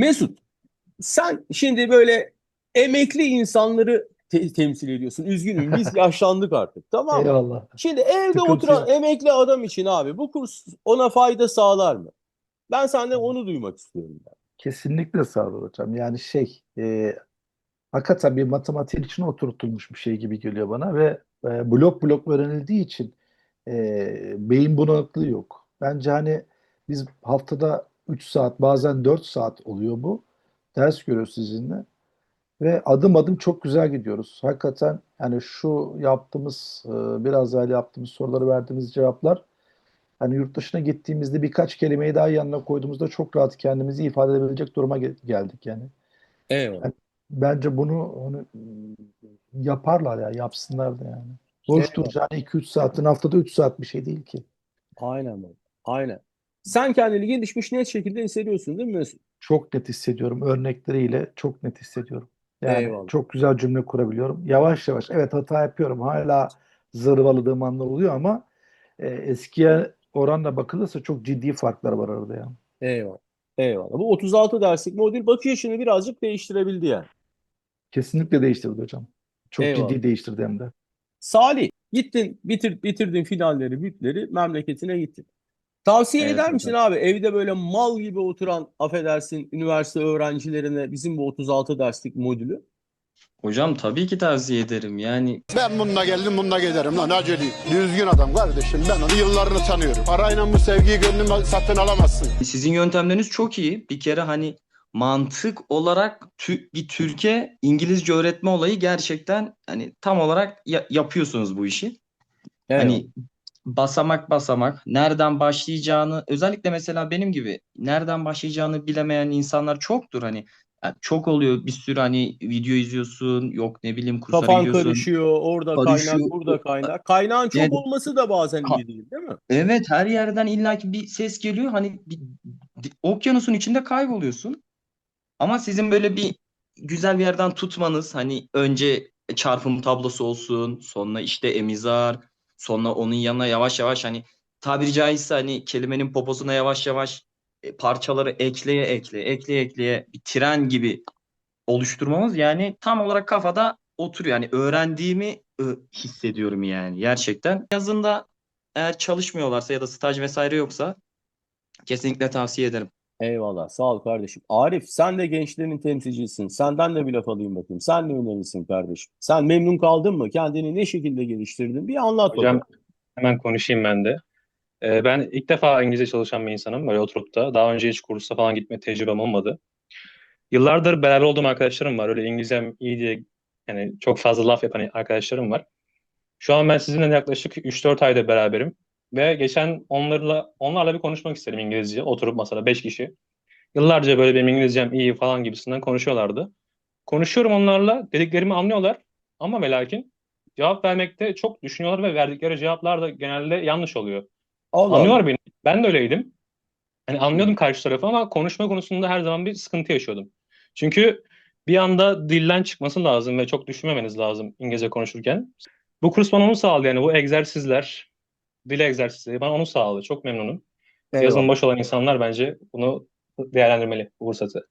Mesut, sen şimdi böyle emekli insanları te- temsil ediyorsun. Üzgünüm biz yaşlandık artık tamam mı? Eyvallah. Şimdi evde Sıkıntı oturan emekli adam için abi bu kurs ona fayda sağlar mı? Ben senden onu duymak istiyorum. ben. Kesinlikle sağlar hocam. Yani şey e, hakikaten bir matematiğin içine oturtulmuş bir şey gibi geliyor bana ve e, blok blok öğrenildiği için e, beyin bulanıklığı yok. Bence hani biz haftada 3 saat bazen 4 saat oluyor bu. Ders görüyoruz sizinle. Ve adım adım çok güzel gidiyoruz. Hakikaten yani şu yaptığımız e, biraz evvel yaptığımız soruları verdiğimiz cevaplar hani yurt dışına gittiğimizde birkaç kelimeyi daha yanına koyduğumuzda çok rahat kendimizi ifade edebilecek duruma gel- geldik yani. Eyvallah. Bence bunu onu yaparlar ya, yapsınlar da yani. Boş duracağını 2-3 saatin haftada 3 saat bir şey değil ki. Aynen. Aynen. Sen kendini gelişmiş net şekilde hissediyorsun değil mi Mesut? Çok net hissediyorum. Örnekleriyle çok net hissediyorum. Yani Eyvallah. çok güzel cümle kurabiliyorum. Yavaş yavaş evet hata yapıyorum. Hala zırvaladığım anlar oluyor ama e, eskiye oranla bakılırsa çok ciddi farklar var arada ya. Eyvallah. Eyvallah. Bu 36 derslik modül bakış yaşını birazcık değiştirebildi yani. Kesinlikle değiştirdi hocam. Çok Eyvallah. ciddi değiştirdi hem de. Salih, gittin, bitir, bitirdin finalleri, bütleri, memleketine gittin. Tavsiye Evet eder misin abi evde böyle mal gibi oturan affedersin üniversite öğrencilerine bizim bu 36 derslik modülü? Hocam tabii ki tavsiye ederim. Yani Ben bununla geldim bununla giderim lan aceleyim. Düzgün adam kardeşim ben onu yıllarını tanıyorum. Parayla bu sevgiyi gönlümle satın alamazsın. sizin yöntemleriniz çok iyi. Bir kere hani mantık olarak tü- bir Türkiye İngilizce öğretme olayı gerçekten hani tam olarak ya- yapıyorsunuz bu işi. Hani basamak basamak nereden başlayacağını özellikle mesela benim gibi nereden başlayacağını bilemeyen insanlar çoktur hani Yani çok oluyor bir sürü hani video izliyorsun yok ne bileyim kurslara Kafan gidiyorsun. karışıyor, orada Karışıyor. kaynak, burada kaynak. Kaynağın çok Yani- olması da bazen iyi değil, değil mi? Evet her yerden illaki bir ses geliyor. Hani bir- okyanusun içinde kayboluyorsun. Ama sizin böyle bir güzel bir yerden tutmanız hani önce çarpım tablosu olsun, sonra işte emizar, sonra onun yanına yavaş yavaş hani tabiri caizse hani kelimenin poposuna yavaş yavaş e, parçaları ekleye ekleye ekleye ekleye bir tren gibi oluşturmamız yani tam olarak kafada oturuyor. Yani öğrendiğimi hissediyorum yani gerçekten. Yazında eğer çalışmıyorlarsa ya da staj vesaire yoksa kesinlikle tavsiye ederim. Eyvallah, sağ ol kardeşim. Arif, sen de gençlerin temsilcisisin. Senden de bir laf alayım bakayım. Sen ne önerirsin kardeşim? Sen memnun kaldın mı? Kendini ne şekilde geliştirdin? Bir anlat Hocam bakalım. hemen konuşayım ben de. Ee, ben ilk defa İngilizce çalışan bir insanım böyle oturup da. Daha önce hiç kursa falan gitme tecrübem olmadı. Yıllardır beraber olduğum arkadaşlarım var. Öyle İngilizcem iyi diye yani çok fazla laf yapan arkadaşlarım var. Şu an ben sizinle yaklaşık 3-4 ayda beraberim. Ve geçen onlarla onlarla bir konuşmak istedim İngilizce. Oturup masada 5 kişi. Yıllarca böyle benim İngilizcem iyi falan gibisinden konuşuyorlardı. Konuşuyorum onlarla, dediklerimi anlıyorlar. Ama ve lakin cevap vermekte çok düşünüyorlar ve verdikleri cevaplar da genelde yanlış oluyor. Allah Anlıyorlar beni. Ben de öyleydim. Hani anlıyordum karşı tarafı ama konuşma konusunda her zaman bir sıkıntı yaşıyordum. Çünkü bir anda dilden çıkması lazım ve çok düşünmemeniz lazım İngilizce konuşurken. Bu kurs bana onu sağladı yani bu egzersizler, dil egzersizleri bana onu sağladı. Çok memnunum. Eyvallah. Yazın boş olan insanlar bence bunu değerlendirmeli bu fırsatı.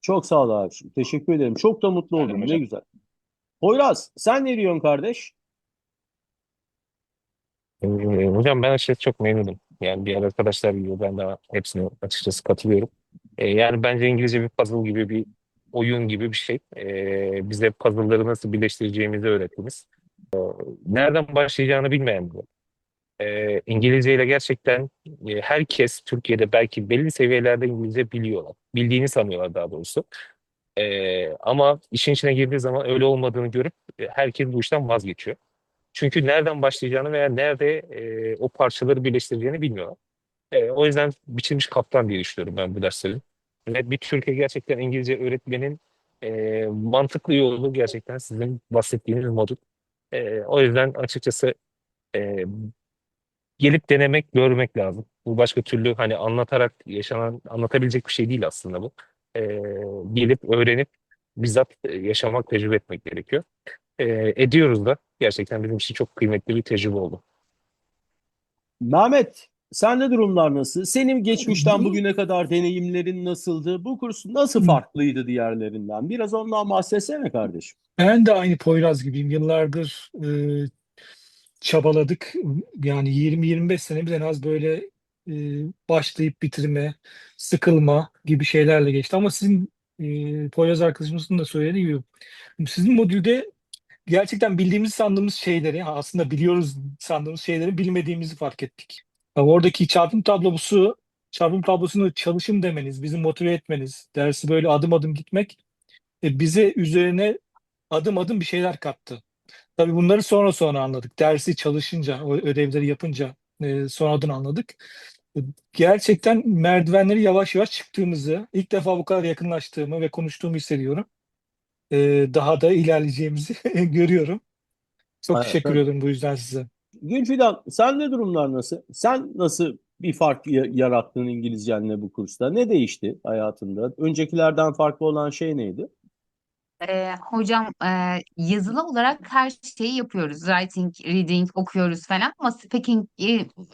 Çok sağ ol abiciğim. Teşekkür ederim. Çok da mutlu oldum. Ne hocam. güzel. Poyraz, sen ne diyorsun kardeş? Ee, hocam ben açıkçası çok memnunum. Yani diğer arkadaşlar gibi ben de hepsine açıkçası katılıyorum. Ee, yani bence İngilizce bir puzzle gibi bir oyun gibi bir şey. Ee, bize puzzle'ları nasıl birleştireceğimizi öğrettiniz. Ee, nereden başlayacağını bilmeyen biri. Ee, İngilizce ile gerçekten e, herkes Türkiye'de belki belli seviyelerde İngilizce biliyorlar. Bildiğini sanıyorlar daha doğrusu. Ee, ama işin içine girdiği zaman öyle olmadığını görüp e, herkes bu işten vazgeçiyor. Çünkü nereden başlayacağını veya nerede e, o parçaları birleştireceğini bilmiyorlar. E, o yüzden biçilmiş kaptan diye düşünüyorum ben bu derslerin. Ve bir Türkiye gerçekten İngilizce öğretmenin e, mantıklı yolu gerçekten sizin bahsettiğiniz modül. E, o yüzden açıkçası e, gelip denemek, görmek lazım. Bu başka türlü hani anlatarak yaşanan, anlatabilecek bir şey değil aslında bu. E, gelip öğrenip bizzat e, yaşamak, tecrübe etmek gerekiyor. E, ediyoruz da. Gerçekten bizim için çok kıymetli bir tecrübe oldu. Mehmet, sende durumlar nasıl? Senin geçmişten bugüne kadar deneyimlerin nasıldı? Bu kurs nasıl farklıydı diğerlerinden? Biraz ondan bahsetsene kardeşim. Ben de aynı Poyraz gibiyim. Yıllardır e, çabaladık. Yani 20-25 senemiz en az böyle e, başlayıp bitirme, sıkılma gibi şeylerle geçti. Ama sizin e, Poyraz arkadaşımızın da söylediği gibi sizin modülde gerçekten bildiğimiz sandığımız şeyleri aslında biliyoruz sandığımız şeyleri bilmediğimizi fark ettik. Ya Oradaki çarpım tablosu, çarpım tablosunu çalışın demeniz, bizi motive etmeniz, dersi böyle adım adım gitmek e, bize üzerine adım adım bir şeyler kattı. Tabii bunları sonra sonra anladık. Dersi çalışınca, o ödevleri yapınca e, sonradan anladık. Gerçekten merdivenleri yavaş yavaş çıktığımızı, ilk defa bu kadar yakınlaştığımı ve konuştuğumu hissediyorum. E, daha da ilerleyeceğimizi görüyorum. Çok Evet, teşekkür evet. ederim bu yüzden size. Gülfidan, sende durumlar nasıl? Sen nasıl bir fark ya- yarattın İngilizcenle bu kursta? Ne değişti hayatında? Öncekilerden farklı olan şey neydi? Ee, hocam e, yazılı olarak her şeyi yapıyoruz. Writing, reading okuyoruz falan ama speaking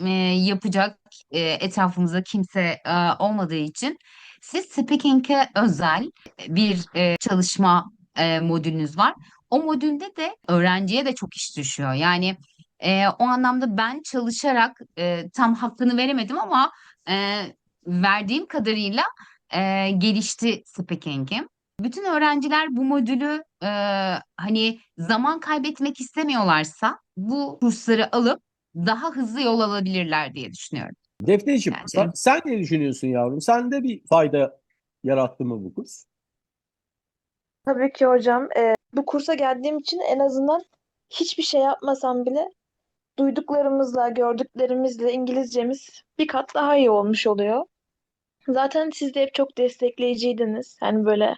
e, yapacak e, etrafımızda kimse e, olmadığı için siz speaking'e özel bir e, çalışma e, modülünüz var. O modülde de öğrenciye de çok iş düşüyor. Yani e, o anlamda ben çalışarak e, tam hakkını veremedim ama e, verdiğim kadarıyla e, gelişti speaking'im. Bütün öğrenciler bu modülü e, hani zaman kaybetmek istemiyorlarsa bu kursları alıp daha hızlı yol alabilirler diye düşünüyorum. Defneciğim, Yani- sen, sen ne düşünüyorsun yavrum? Sende bir fayda yarattı mı bu kurs? Tabii ki hocam. Ee, bu kursa geldiğim için en azından hiçbir şey yapmasam bile duyduklarımızla, gördüklerimizle İngilizcemiz bir kat daha iyi olmuş oluyor. Zaten siz de hep çok destekleyiciydiniz. Yani böyle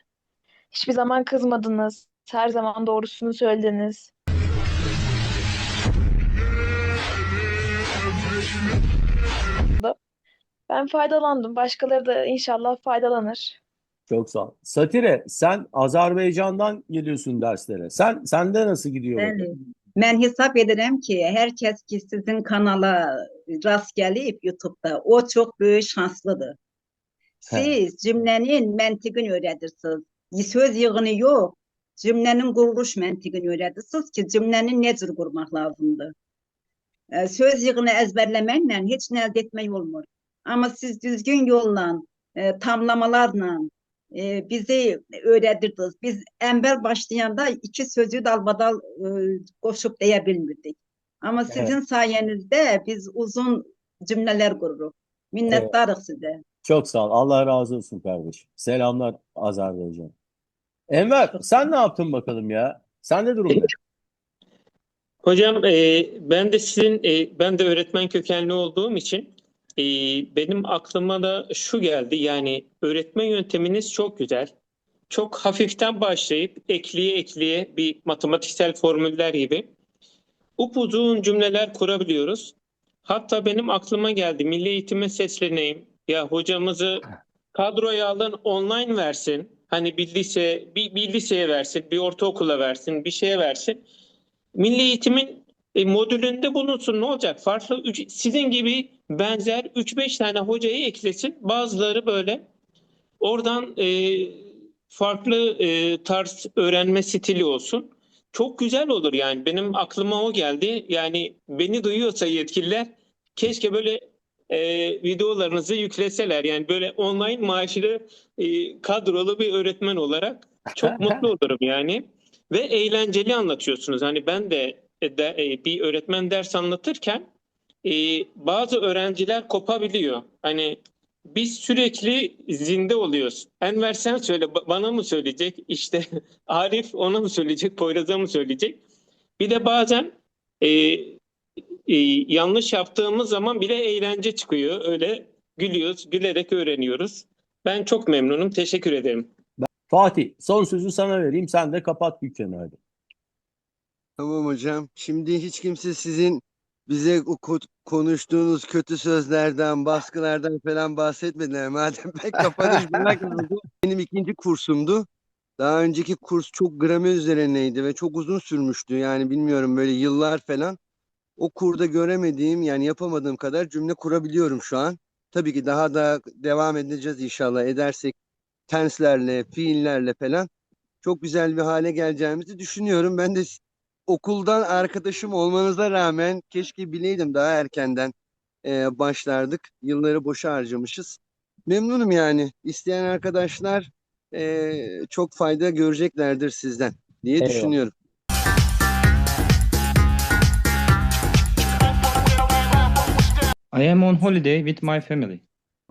hiçbir zaman kızmadınız. Her zaman doğrusunu söylediniz. Ben faydalandım. Başkaları da inşallah faydalanır. Çok sağ ol. Satire, sen Azerbaycan'dan geliyorsun derslere. Sen sende nasıl gidiyor bakalım? Mən hesab edirəm ki, hər kəs ki sizin kanala rast gəlib YouTube-da, o çox böyük şanslıdır. Siz cümlənin məntiqini öyrədirsiniz. Söz yığını yox, cümlənin quruluş məntiqini öyrədirsiniz ki, cümləni nə cür qurmaq lazımdır. Ə, Söz yığını əzbərləməklə heç nə əldə etmək olmur. Amma siz düzgün yolla, ə, tamlamalarla ə, bizi öyrədirdiniz. Biz əvvəl başlayanda iki sözü dalbadal ə, qoşub deyə bilmirdik. Amma sizin sayənizdə biz uzun cümlələr qururuq. Minnətdarıq sizə. Çok sağ ol. Allah razı olsun kardeşim. Selamlar Azerbaycan. Enver, sen ne yaptın bakalım ya? Durum ne? Hocam e, ben de sizin e, ben de öğretmen kökenli olduğum için e, benim aklıma da şu geldi yani öğretme yönteminiz çok güzel. Çok hafiften başlayıp ekleye ekleye bir matematiksel formüller gibi upuzun cümleler kurabiliyoruz. Hatta benim aklıma geldi milli eğitime sesleneyim. Ya hocamızı kadroya alın online versin. Hani bir lise, bir, bir liseye versin, bir ortaokula versin, bir şeye versin. Milli eğitimin e, modülünde bulunsun ne olacak? Farklı üç- sizin gibi benzer 3-5 tane hocayı eklesin. Bazıları böyle oradan e, farklı e, tarz öğrenme stili olsun. Çok güzel olur yani. Benim aklıma o geldi. Yani beni duyuyorsa yetkililer keşke böyle e, videolarınızı yükleseler. Yani böyle online maaşlı e, kadrolu bir öğretmen olarak çok mutlu olurum yani ve eğlenceli anlatıyorsunuz. Hani ben de, de e, bir öğretmen ders anlatırken e, bazı öğrenciler kopabiliyor. Hani biz sürekli zinde oluyoruz. Enver sen söyle ba- bana mı söyleyecek? İşte Arif ona mı söyleyecek? Poyraz'a mı söyleyecek? Bir de bazen e, e, yanlış yaptığımız zaman bile eğlence çıkıyor. Öyle gülüyoruz, gülerek öğreniyoruz. Ben çok memnunum. Teşekkür ederim. Fatih, son sözü sana vereyim. Sen de kapat dükkanı hadi. Tamam hocam. Şimdi hiç kimse sizin bize konuştuğunuz kötü sözlerden, baskılardan falan bahsetmediler. Madem ben kapanış merak. Benim ikinci kursumdu. Daha önceki kurs çok gramer üzerineydi ve çok uzun sürmüştü. Yani bilmiyorum böyle yıllar falan. O kurda göremediğim yani yapamadığım kadar cümle kurabiliyorum şu an. Tabii ki daha da devam edeceğiz inşallah edersek tenslerle, fiillerle falan çok güzel bir hale geleceğimizi düşünüyorum. Ben de okuldan arkadaşım olmanıza rağmen keşke bileydim daha erkenden e, başlardık. Yılları boşa harcamışız. Memnunum yani. İsteyen arkadaşlar e, çok fayda göreceklerdir sizden diye Eyvallah. düşünüyorum. I am on holiday with my family.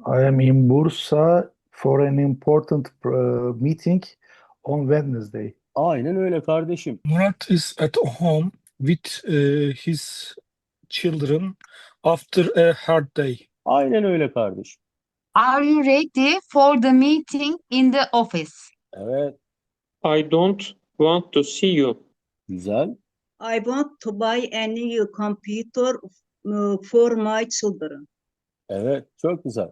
I am in Bursa for an important uh, meeting on Wednesday. Aynen öyle kardeşim. Murat is at home with uh, his children after a hard day. Aynen öyle kardeşim. Are you ready for the meeting in the office? Evet, I don't want to see you. güzel. I want to buy a new computer for my children. Evet, çok güzel.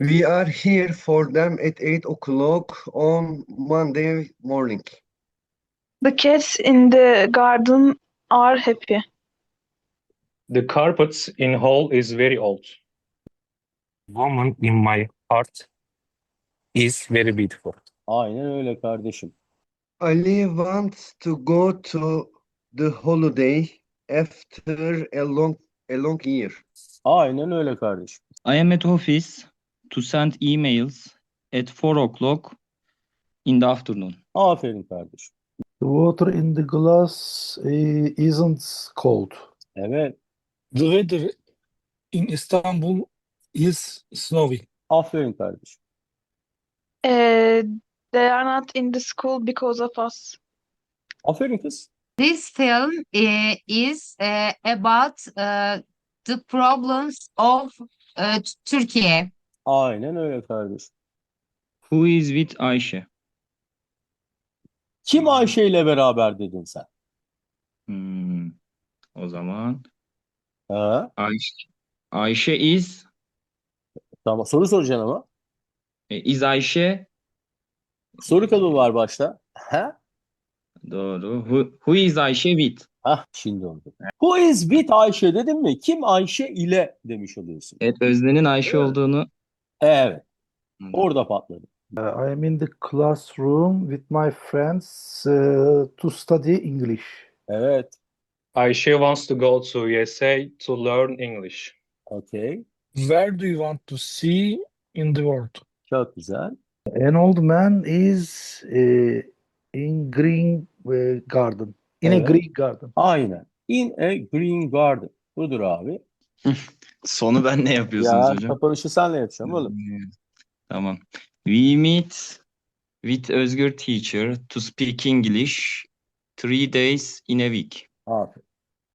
We are here for them at 8 o'clock on Monday morning. The cats in the garden are happy. The carpet in hall is very old. Woman in my heart is very beautiful. Aynen öyle kardeşim. Ali wants to go to the holiday after a long a long year. Aynen öyle kardeşim. I am at office to send emails at 4 o'clock in the afternoon. Aferin kardeşim. The water in the glass uh, isn't cold. Evet, The weather in Istanbul is snowy. aferin kardeşim. Eh, they are not in the school because of us. Aferin kız. This film uh, is uh, about uh, the problems of uh, Turkey. Aynen öyle kardeşim. Who is with Ayşe? Kim Ayşe ile beraber dedin sen? Hmm, o zaman Ha? Ayşe, Ayşe is Tamam, soru soracaksın ama. e, is Ayşe Soru kalıbı var başta. Ha? Doğru. Who, who is Ayşe with? Hah, şimdi oldu. Who is with Ayşe dedin mi? Kim Ayşe ile demiş oluyorsun. Evet Özden'in Ayşe Evet. olduğunu Evet, Anladım. orada patladı. Uh, I am in the classroom with my friends uh, to study English. Evet, Ayşe wants to go to USA to learn English. okay. Where do you want to see in the world? Çok güzel. An old man is uh, in green uh, garden. In a Evet. green garden. Aynen. In a green garden. Budur abi. Sonu ben ne yapıyorsunuz Ya hocam? kapanışı senle yapacağım oğlum. Tamam. We meet with Özgür teacher to speak English three days in a week. Aferin.